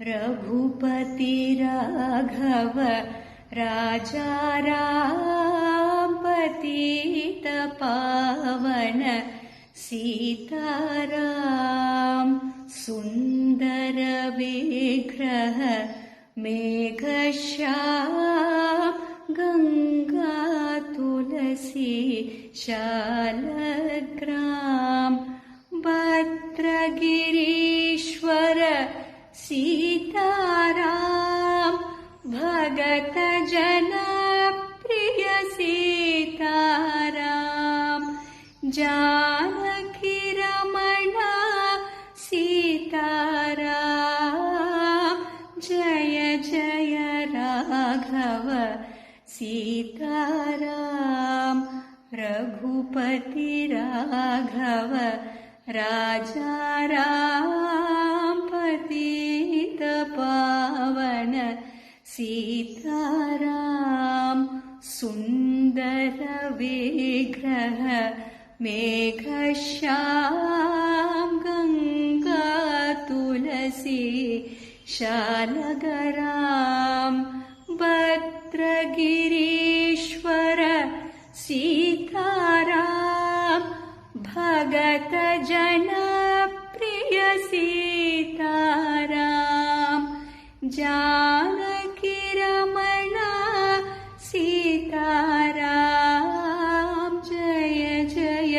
रघुपति राघव राजा रापतित पावन सीताराम सुन्दर विग्रह मेघश्या गङ्गा तुलसी शालग्राम भद्रगिरीश्वर सीताराम भगत जन प्रिय सीताराम जानकी रमणा सीताराम जय जय राघव सीताराम रघुपति राघव राजा राम पतित पावन सीताराम सुन्दर विग्रह मेघश्याम गङ्गा तुलसी शालगराम भद्रगिरीश्वर सीताराम भगत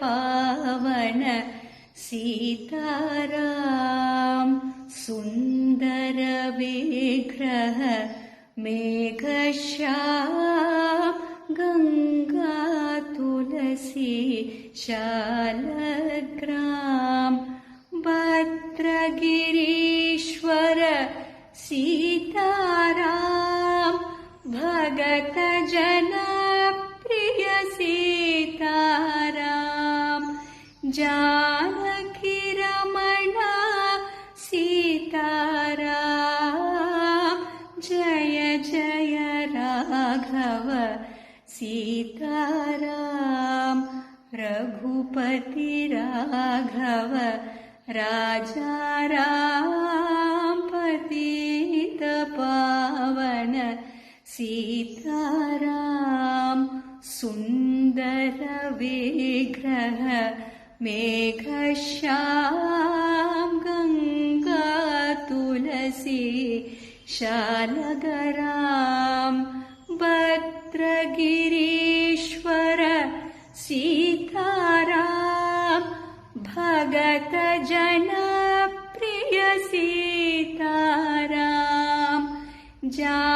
पावन सीताराम सुन्दर विग्रह मेघश्याम गङ्गा तुलसी शालग्राम भद्रगिरीश्वर सीताराम भगत जानकी रमणा सीताराम। जय जय राघव सीताराम। रघुपति राघव राजा राम पतित पावन। सीताराम सुन्दर विग्रह मेघश्याम गङ्गा तुलसी शालगराम भद्रगिरीश्वर सीताराम जन प्रिय सीताराम जानकी